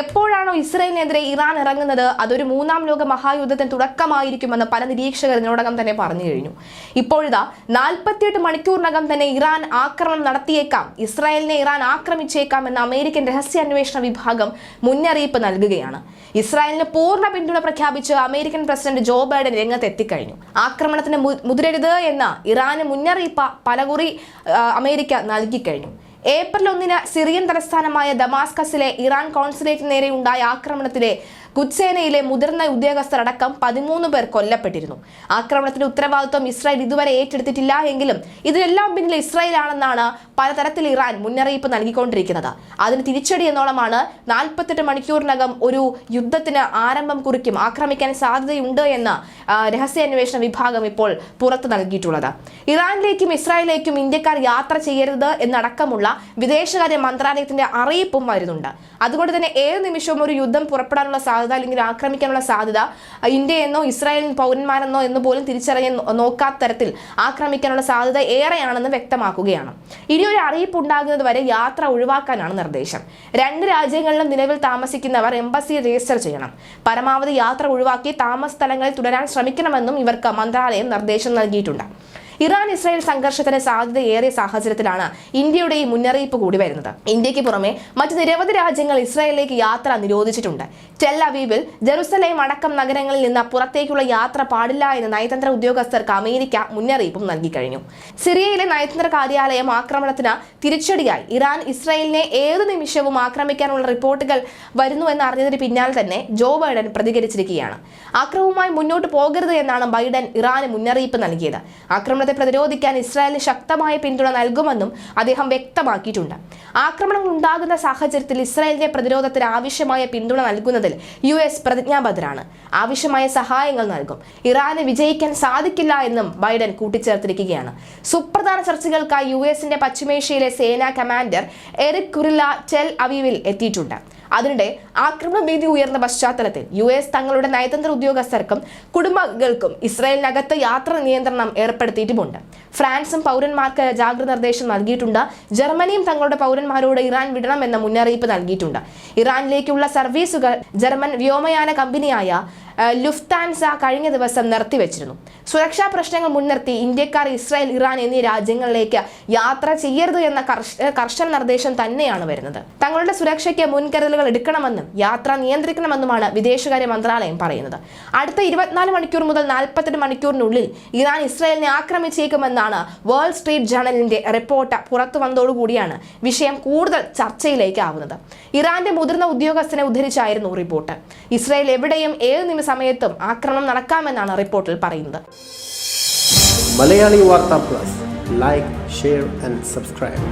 എപ്പോഴാണോ ഇസ്രയേലിനെതിരെ ഇറാൻ ഇറങ്ങുന്നത് അതൊരു മൂന്നാം ലോക മഹായുദ്ധത്തിന് തുടക്കമായിരിക്കുമെന്ന് പല നിരീക്ഷകർ ഇതിനോടകം തന്നെ പറഞ്ഞു കഴിഞ്ഞു. ഇപ്പോഴിതാ നാൽപ്പത്തിയെട്ട് മണിക്കൂറിനകം തന്നെ ഇറാൻ ആക്രമണം നടത്തിയേക്കാം ഇസ്രായേലിനെ ഇറാൻ ആക്രമിച്ചേക്കാം എന്ന അമേരിക്കൻ രഹസ്യാന്വേഷണ വിഭാഗം മുന്നറിയിപ്പ് നൽകുകയാണ്. ഇസ്രായേലിന് പൂർണ പിന്തുണ പ്രഖ്യാപിച്ച് അമേരിക്കൻ പ്രസിഡന്റ് ജോ ബൈഡൻ രംഗത്ത് എത്തിക്കഴിഞ്ഞു ആക്രമണത്തിന് മുതിരരുത് എന്ന ഇറാന് മുന്നറിയിപ്പ് പലകുറി അമേരിക്ക നൽകിക്കഴിഞ്ഞു. ഏപ്രിൽ ഒന്നിന് സിറിയൻ തലസ്ഥാനമായ ദമാസ്കസിലെ ഇറാൻ കോൺസുലേറ്റിന് നേരെ ഉണ്ടായ ആക്രമണത്തിലെ കുത്സേനയിലെ മുതിർന്ന ഉദ്യോഗസ്ഥർ അടക്കം പതിമൂന്ന് പേർ കൊല്ലപ്പെട്ടിരുന്നു. ആക്രമണത്തിന്റെ ഉത്തരവാദിത്വം ഇസ്രായേൽ ഇതുവരെ ഏറ്റെടുത്തിട്ടില്ല എങ്കിലും ഇതിനെല്ലാം പിന്നിൽ ഇസ്രായേലാണെന്നാണ് പലതരത്തിൽ ഇറാൻ മുന്നറിയിപ്പ് നൽകിക്കൊണ്ടിരിക്കുന്നത്. അതിന് തിരിച്ചടി എന്നോളമാണ് നാൽപ്പത്തെട്ട് മണിക്കൂറിനകം ഒരു യുദ്ധത്തിന് ആരംഭം കുറിക്കും ആക്രമിക്കാൻ സാധ്യതയുണ്ട് എന്ന് രഹസ്യാന്വേഷണ വിഭാഗം ഇപ്പോൾ പുറത്തു നൽകിയിട്ടുള്ളത്. ഇറാനിലേക്കും ഇസ്രായേലിലേക്കും ഇന്ത്യക്കാർ യാത്ര ചെയ്യരുത് എന്നടക്കമുള്ള വിദേശകാര്യ മന്ത്രാലയത്തിന്റെ അറിയിപ്പും വരുന്നുണ്ട്. അതുകൊണ്ട് തന്നെ ഏത് നിമിഷവും ഒരു യുദ്ധം പുറപ്പെടാനുള്ള സാധ്യത അല്ലെങ്കിൽ ആക്രമിക്കാനുള്ള സാധ്യത ഇന്ത്യ എന്നോ ഇസ്രായേൽ പൗരന്മാരെന്നോ എന്ന് പോലും തിരിച്ചറിയാൻ നോ- നോക്കാത്ത തരത്തിൽ ആക്രമിക്കാനുള്ള സാധ്യത ഏറെയാണെന്ന് വ്യക്തമാക്കുകയാണ്. ഇനി ഒരു അറിയിപ്പ് ഉണ്ടാകുന്നത് വരെ യാത്ര ഒഴിവാക്കാനാണ് നിർദ്ദേശം. രണ്ട് രാജ്യങ്ങളിലും നിലവിൽ താമസിക്കുന്നവർ എംബസി രജിസ്റ്റർ ചെയ്യണം. പരമാവധി യാത്ര ഒഴിവാക്കി താമസ സ്ഥലങ്ങളിൽ തുടരാൻ ശ്രമിക്കണമെന്നും ഇവർക്ക് മന്ത്രാലയം നിർദ്ദേശം നൽകിയിട്ടുണ്ട്. ഇറാൻ ഇസ്രായേൽ സംഘർഷത്തിന് സാധ്യത ഏറിയ സാഹചര്യത്തിലാണ് ഇന്ത്യയുടെ ഈ മുന്നറിയിപ്പ് കൂടി വരുന്നത്. ഇന്ത്യയ്ക്ക് പുറമെ മറ്റ് നിരവധി രാജ്യങ്ങൾ ഇസ്രായേലിലേക്ക് യാത്ര നിരോധിച്ചിട്ടുണ്ട്. ടെൽ ജെറുസലേം അടക്കം നഗരങ്ങളിൽ നിന്ന് പുറത്തേക്കുള്ള യാത്ര പാടില്ല എന്ന് നയതന്ത്ര ഉദ്യോഗസ്ഥർക്ക് അമേരിക്ക മുന്നറിയിപ്പും നൽകി കഴിഞ്ഞു. സിറിയയിലെ നയതന്ത്ര കാര്യാലയം ആക്രമണത്തിന് തിരിച്ചടിയായി. ഇറാൻ ഇസ്രായേലിനെ ഏത് നിമിഷവും ആക്രമിക്കാനുള്ള റിപ്പോർട്ടുകൾ വരുന്നുവെന്ന് അറിഞ്ഞതിന് പിന്നാലെ തന്നെ ജോ ബൈഡൻ പ്രതികരിച്ചിരിക്കുകയാണ്. ആക്രമവുമായി മുന്നോട്ട് പോകരുത് എന്നാണ് ബൈഡൻ ഇറാന് മുന്നറിയിപ്പ് നൽകിയത്. ആക്രമണത്തെ പ്രതിരോധിക്കാൻ ഇസ്രായേലിന് ശക്തമായ പിന്തുണ നൽകുമെന്നും അദ്ദേഹം വ്യക്തമാക്കിയിട്ടുണ്ട്. ആക്രമണങ്ങൾ ഉണ്ടാകുന്ന സാഹചര്യത്തിൽ ഇസ്രായേലിന്റെ പ്രതിരോധത്തിന് ആവശ്യമായ പിന്തുണ നൽകുന്നതിൽ യു എസ് പ്രതിജ്ഞാബദ്ധരാണ്. ആവശ്യമായ സഹായങ്ങൾ നൽകും. ഇറാന് വിജയിക്കാൻ സാധിക്കില്ല എന്നും ബൈഡൻ കൂട്ടിച്ചേർത്തിരിക്കുകയാണ്. സുപ്രധാന ചർച്ചകൾക്കായി യു എസിന്റെ പശ്ചിമേഷ്യയിലെ സേനാ കമാൻഡർ എറിക് കുറില്ല ടെൽ അവീവിൽ എത്തിയിട്ടുണ്ട്. അതിനിടെ ആക്രമണ ഭീതി ഉയർന്ന പശ്ചാത്തലത്തിൽ യു എസ് തങ്ങളുടെ നയതന്ത്ര ഉദ്യോഗസ്ഥർക്കും കുടുംബങ്ങൾക്കും ഇസ്രായേലിനകത്ത് യാത്ര നിയന്ത്രണം ഏർപ്പെടുത്തിയിട്ടുമുണ്ട്. ഫ്രാൻസും പൗരന്മാർക്ക് ജാഗ്രത നിർദ്ദേശം നൽകിയിട്ടുണ്ട്. ജർമ്മനിയും തങ്ങളുടെ പൗരന്മാരോട് ഇറാൻ വിടണമെന്ന മുന്നറിയിപ്പ് നൽകിയിട്ടുണ്ട്. ഇറാനിലേക്കുള്ള സർവീസുകൾ ജർമ്മൻ വ്യോമയാന കമ്പനിയായ ലുഫ്താൻസ കഴിഞ്ഞ ദിവസം നിർത്തിവെച്ചിരുന്നു. സുരക്ഷാ പ്രശ്നങ്ങൾ മുൻനിർത്തി ഇന്ത്യക്കാർ ഇസ്രായേൽ ഇറാൻ എന്നീ രാജ്യങ്ങളിലേക്ക് യാത്ര ചെയ്യരുത് എന്ന കർശന നിർദ്ദേശം തന്നെയാണ് വരുന്നത്. തങ്ങളുടെ സുരക്ഷയ്ക്ക് മുൻകരുതലുകൾ എടുക്കണമെന്നും യാത്ര നിയന്ത്രിക്കണമെന്നുമാണ് വിദേശകാര്യ മന്ത്രാലയം പറയുന്നത്. അടുത്ത ഇരുപത്തിനാല് മണിക്കൂർ മുതൽ നാൽപ്പത്തെട്ട് മണിക്കൂറിനുള്ളിൽ ഇറാൻ ഇസ്രായേലിനെ ആക്രമിച്ചേക്കുമെന്നാണ് വേൾഡ് സ്ട്രീറ്റ് ജേണലിന്റെ റിപ്പോർട്ട് പുറത്തു വന്നതോടുകൂടിയാണ് വിഷയം കൂടുതൽ ചർച്ചയിലേക്ക് ആവുന്നത് ഇറാന്റെ മുതിർന്ന ഉദ്യോഗസ്ഥനെ ഉദ്ധരിച്ചായിരുന്നു റിപ്പോർട്ട്. ഇസ്രായേൽ എവിടെയും ഏത് നിമി സമയത്തും ആക്രമണം നടക്കാമെന്നാണ് റിപ്പോർട്ടിൽ പറയുന്നത്. Malayali Vartha plus. Like share and subscribe